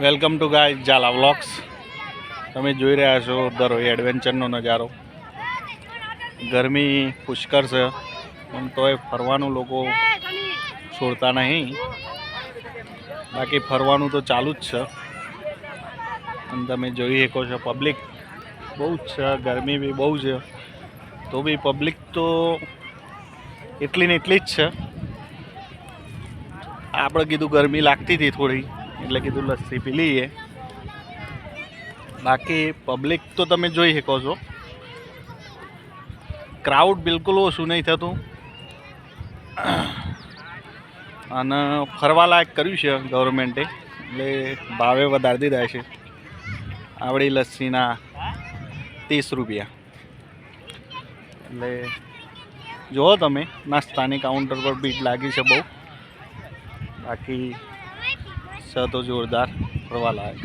Welcome to guys Zala vlogs. તમે જોઈ રહ્યા છો દરોઈ એડવેન્ચરનો નજારો. ગરમી પુષ્કળ છે. પણ તોય ફરવાનું લોકો છોડતા નહીં. બાકી ફરવાનું તો ચાલુ જ છે. અને તમે જોઈ શકો છો પબ્લિક બહુ જ છે. ગરમી બી બહુ છે. તો બી પબ્લિક તો એટલી ને એટલી જ છે. આપણે કીધું ગરમી લાગતી હતી થોડી. એટલે કીધું લસ્સી પી લઈએ. બાકી પબ્લિક તો તમે જોઈ શકો છો. ક્રાઉડ બિલકુલ ઓછું નહીં થતું. અને ફરવાલાયક કર્યું છે ગવર્મેન્ટે એટલે ભાવે વધારી દીધા છે. આવડી લસ્સીના ત્રીસ રૂપિયા. એટલે જુઓ તમે, નાસ્તાની કાઉન્ટર પર બીટ લાગી છે બહુ. બાકી છે તો જોરદાર ફરવા લાયક.